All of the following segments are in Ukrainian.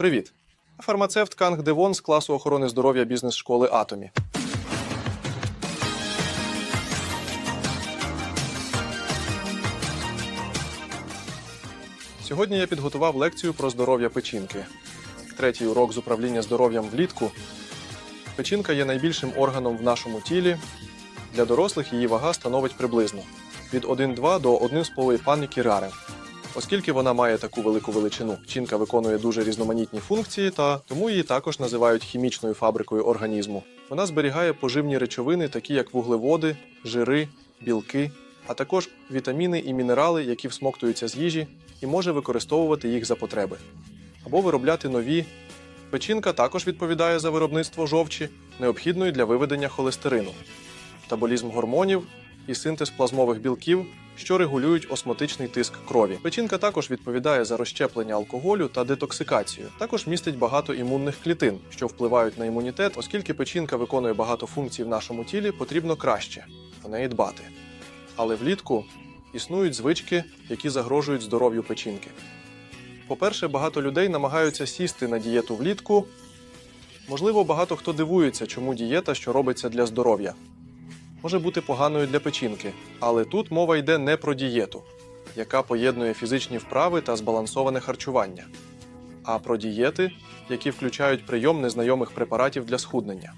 Привіт! Фармацевт Канг Девон з класу охорони здоров'я бізнес-школи Атомі. Сьогодні я підготував лекцію про здоров'я печінки. Третій урок з управління здоров'ям влітку. Печінка є найбільшим органом в нашому тілі. Для дорослих її вага становить приблизно від 1,2 до 1,5 панні кірари. Оскільки вона має таку велику величину, печінка виконує дуже різноманітні функції, та тому її також називають хімічною фабрикою організму. Вона зберігає поживні речовини, такі як вуглеводи, жири, білки, а також вітаміни і мінерали, які всмоктуються з їжі, і може використовувати їх за потреби або виробляти нові. Печінка також відповідає за виробництво жовчі, необхідної для виведення холестерину, метаболізм гормонів і синтез плазмових білків, що регулюють осмотичний тиск крові. Печінка також відповідає за розщеплення алкоголю та детоксикацію. Також містить багато імунних клітин, що впливають на імунітет, оскільки печінка виконує багато функцій в нашому тілі, потрібно краще про неї дбати. Але влітку існують звички, які загрожують здоров'ю печінки. По-перше, багато людей намагаються сісти на дієту влітку. Можливо, багато хто дивується, чому дієта, що робиться для здоров'я, може бути поганою для печінки. Але тут мова йде не про дієту, яка поєднує фізичні вправи та збалансоване харчування, а про дієти, які включають прийом незнайомих препаратів для схуднення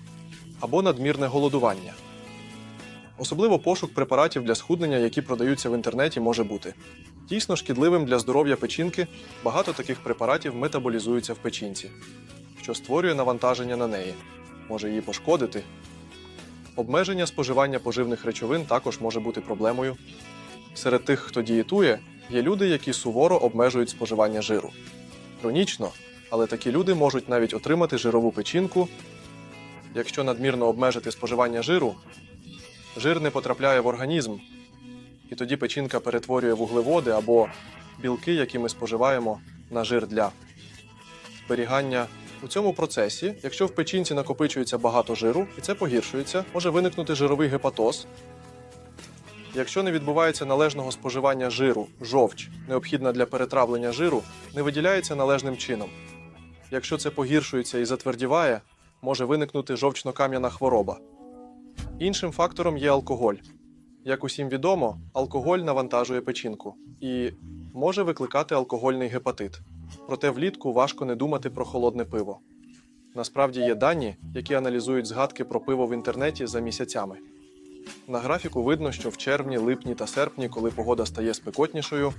або надмірне голодування. Особливо пошук препаратів для схуднення, які продаються в інтернеті, може бути. Дійсно шкідливим для здоров'я печінки багато таких препаратів метаболізуються в печінці, що створює навантаження на неї, може її пошкодити. Обмеження споживання поживних речовин також може бути проблемою. Серед тих, хто дієтує, є люди, які суворо обмежують споживання жиру. Хронічно, але такі люди можуть навіть отримати жирову печінку. Якщо надмірно обмежити споживання жиру, жир не потрапляє в організм, і тоді печінка перетворює вуглеводи або білки, які ми споживаємо, на жир для зберігання. У цьому процесі, якщо в печінці накопичується багато жиру і це погіршується, може виникнути жировий гепатоз. Якщо не відбувається належного споживання жиру, жовч, необхідна для перетравлення жиру, не виділяється належним чином. Якщо це погіршується і затвердіває, може виникнути жовчно-кам'яна хвороба. Іншим фактором є алкоголь. Як усім відомо, алкоголь навантажує печінку і може викликати алкогольний гепатит. Проте влітку важко не думати про холодне пиво. Насправді є дані, які аналізують згадки про пиво в інтернеті за місяцями. На графіку видно, що в червні, липні та серпні, коли погода стає спекотнішою,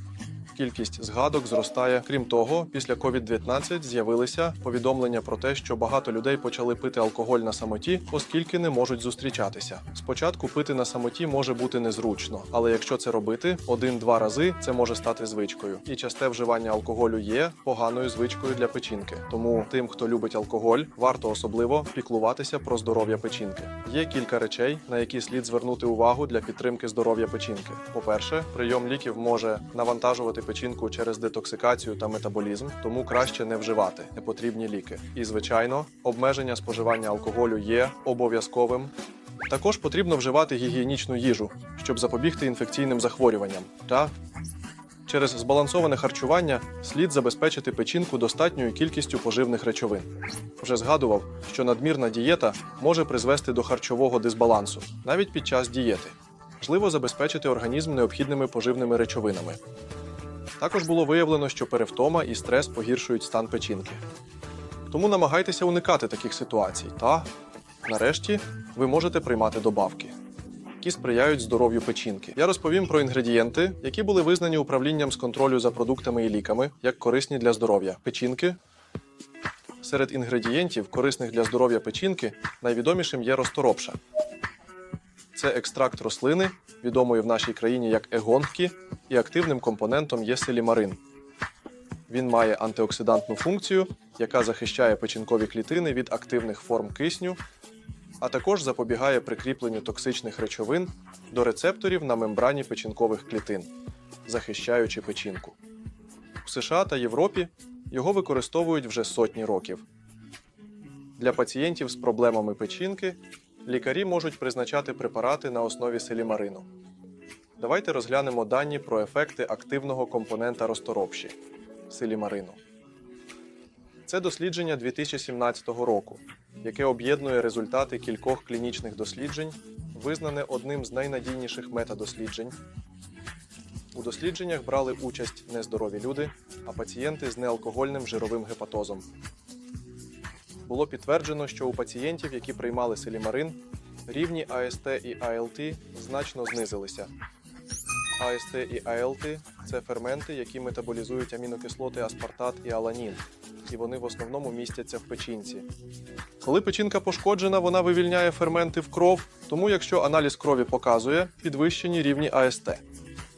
кількість згадок зростає. Крім того, після COVID-19 з'явилися повідомлення про те, що багато людей почали пити алкоголь на самоті, оскільки не можуть зустрічатися. Спочатку пити на самоті може бути незручно, але якщо це робити один-два рази, це може стати звичкою. І часте вживання алкоголю є поганою звичкою для печінки. Тому тим, хто любить алкоголь, варто особливо піклуватися про здоров'я печінки. Є кілька речей, на які слід звернути увагу для підтримки здоров'я печінки. По-перше, прийом ліків може навантажувати печінку через детоксикацію та метаболізм, тому краще не вживати непотрібні ліки. І, звичайно, обмеження споживання алкоголю є обов'язковим. Також потрібно вживати гігієнічну їжу, щоб запобігти інфекційним захворюванням. Та через збалансоване харчування слід забезпечити печінку достатньою кількістю поживних речовин. Вже згадував, що надмірна дієта може призвести до харчового дисбалансу навіть під час дієти. Важливо забезпечити організм необхідними поживними речовинами. Також було виявлено, що перевтома і стрес погіршують стан печінки. Тому намагайтеся уникати таких ситуацій. Та, нарешті, ви можете приймати добавки, які сприяють здоров'ю печінки. Я розповім про інгредієнти, які були визнані управлінням з контролю за продуктами і ліками як корисні для здоров'я печінки. Серед інгредієнтів, корисних для здоров'я печінки, найвідомішим є розторопша. Це екстракт рослини, відомої в нашій країні як егонки, і активним компонентом є селімарин. Він має антиоксидантну функцію, яка захищає печінкові клітини від активних форм кисню, а також запобігає прикріпленню токсичних речовин до рецепторів на мембрані печінкових клітин, захищаючи печінку. У США та Європі його використовують вже сотні років. Для пацієнтів з проблемами печінки лікарі можуть призначати препарати на основі селімарину. Давайте розглянемо дані про ефекти активного компонента розторопші селімарину. Це дослідження 2017 року, яке об'єднує результати кількох клінічних досліджень, визнане одним з найнадійніших метадосліджень. У дослідженнях брали участь не здорові люди, а пацієнти з неалкогольним жировим гепатозом. Було підтверджено, що у пацієнтів, які приймали селімарин, рівні АСТ і АЛТ значно знизилися. АСТ і АЛТ це ферменти, які метаболізують амінокислоти аспартат і аланін, і вони в основному містяться в печінці. Коли печінка пошкоджена, вона вивільняє ферменти в кров, тому якщо аналіз крові показує підвищені рівні АСТ.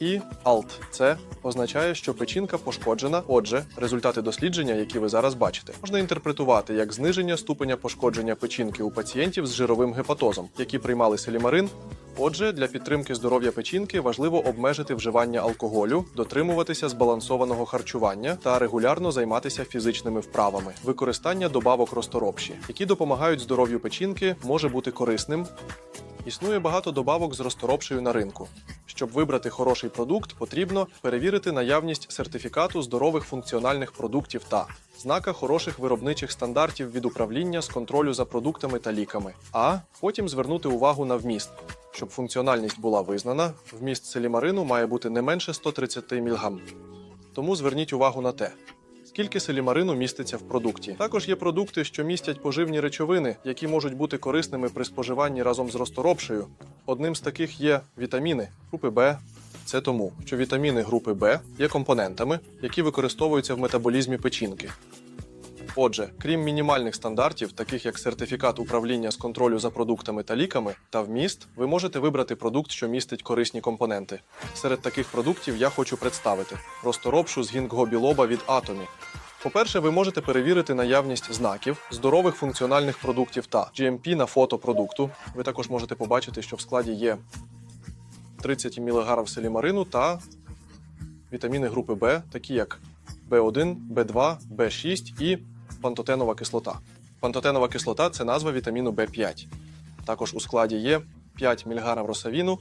І АЛТ це означає, що печінка пошкоджена. Отже, результати дослідження, які ви зараз бачите, можна інтерпретувати як зниження ступеня пошкодження печінки у пацієнтів з жировим гепатозом, які приймали селімарин. Отже, для підтримки здоров'я печінки важливо обмежити вживання алкоголю, дотримуватися збалансованого харчування та регулярно займатися фізичними вправами. Використання добавок розторопші, які допомагають здоров'ю печінки, може бути корисним. Існує багато добавок з розторопшею на ринку. Щоб вибрати хороший продукт, потрібно перевірити наявність сертифікату здорових функціональних продуктів та знака хороших виробничих стандартів від управління з контролю за продуктами та ліками, а потім звернути увагу на вміст. Щоб функціональність була визнана, вміст селімарину має бути не менше 130 мг. Тому зверніть увагу на те, скільки селімарину міститься в продукті. Також є продукти, що містять поживні речовини, які можуть бути корисними при споживанні разом з розторопшею. Одним з таких є вітаміни групи Б. Це тому, що вітаміни групи Б є компонентами, які використовуються в метаболізмі печінки. Отже, крім мінімальних стандартів, таких як сертифікат управління з контролю за продуктами та ліками та вміст, ви можете вибрати продукт, що містить корисні компоненти. Серед таких продуктів я хочу представити розторопшу з гінгго-білоба від Атомі. По-перше, ви можете перевірити наявність знаків здорових функціональних продуктів та GMP на фото продукту. Ви також можете побачити, що в складі є 30 мг селімарину та вітаміни групи Б, такі як В1, В2, В6 і пантотенова кислота. Пантотенова кислота це назва вітаміну В5. Також у складі є 5 мг росавіну.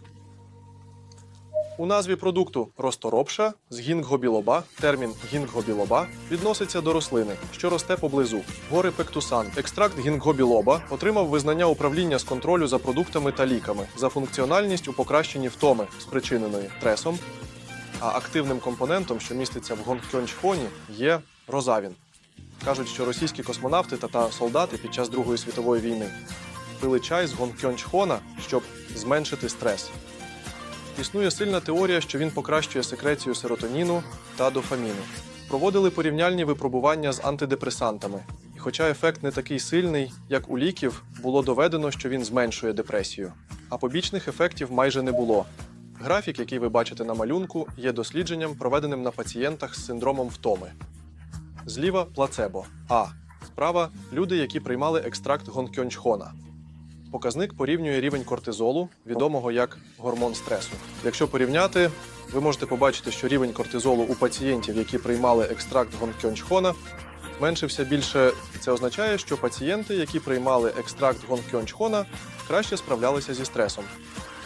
У назві продукту розторопша з гінгго-білоба термін гінгго-білоба відноситься до рослини, що росте поблизу. Гори пектусан. Екстракт гінгго-білоба отримав визнання управління з контролю за продуктами та ліками за функціональність у покращенні втоми, спричиненої стресом. А активним компонентом, що міститься в гонгкьончхоні, є розавін. Кажуть, що російські космонавти та, та солдати під час Другої світової війни пили чай з гонгкьончхона, щоб зменшити стрес. Існує сильна теорія, що він покращує секрецію серотоніну та дофаміну. Проводили порівняльні випробування з антидепресантами. І хоча ефект не такий сильний, як у ліків, було доведено, що він зменшує депресію. А побічних ефектів майже не було. Графік, який ви бачите на малюнку, є дослідженням, проведеним на пацієнтах з синдромом втоми. Зліва плацебо. А. Справа люди, які приймали екстракт гонкьончхона. Показник порівнює рівень кортизолу, відомого як гормон стресу. Якщо порівняти, ви можете побачити, що рівень кортизолу у пацієнтів, які приймали екстракт гонкьончхона, зменшився більше. Це означає, що пацієнти, які приймали екстракт гонкьончхона, краще справлялися зі стресом.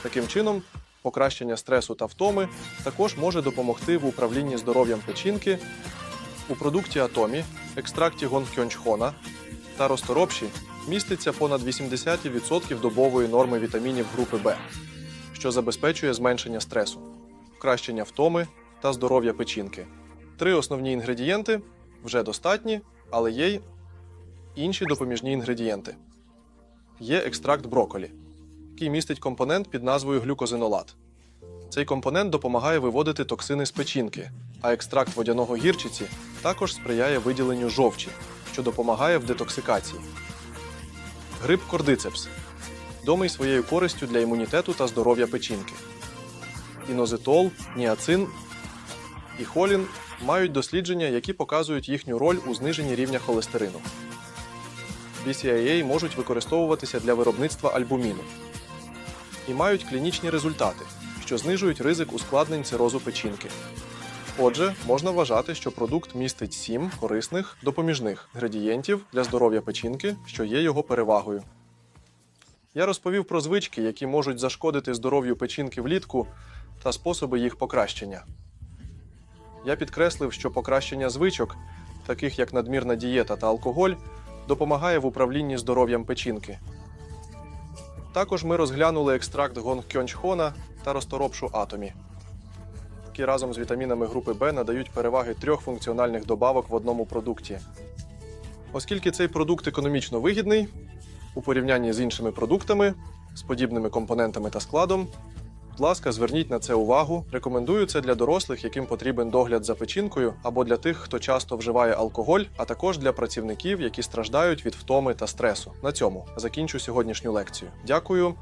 Таким чином, покращення стресу та втоми також може допомогти в управлінні здоров'ям печінки у продукті Атомі, екстракті гонкьончхона та розторопші міститься понад 80% добової норми вітамінів групи Б, що забезпечує зменшення стресу, покращення втоми та здоров'я печінки. Три основні інгредієнти вже достатні, але є й інші допоміжні інгредієнти. Є екстракт броколі, який містить компонент під назвою глюкозинолат. Цей компонент допомагає виводити токсини з печінки, а екстракт водяного гірчиці також сприяє виділенню жовчі, що допомагає в детоксикації. Гриб кордицепс відомий своєю користю для імунітету та здоров'я печінки. Інозитол, ніацин і холін мають дослідження, які показують їхню роль у зниженні рівня холестерину. BCAA можуть використовуватися для виробництва альбуміну і мають клінічні результати, що знижують ризик ускладнень цирозу печінки. Отже, можна вважати, що продукт містить сім корисних допоміжних інгредієнтів для здоров'я печінки, що є його перевагою. Я розповів про звички, які можуть зашкодити здоров'ю печінки влітку та способи їх покращення. Я підкреслив, що покращення звичок таких як надмірна дієта та алкоголь, допомагає в управлінні здоров'ям печінки. Також ми розглянули екстракт гонгкьончхона та розторопшу атомі, які разом з вітамінами групи Б надають переваги трьох функціональних добавок в одному продукті. Оскільки цей продукт економічно вигідний, у порівнянні з іншими продуктами з подібними компонентами та складом, будь ласка, зверніть на це увагу. Рекомендую це для дорослих, яким потрібен догляд за печінкою, або для тих, хто часто вживає алкоголь, а також для працівників, які страждають від втоми та стресу. На цьому закінчу сьогоднішню лекцію. Дякую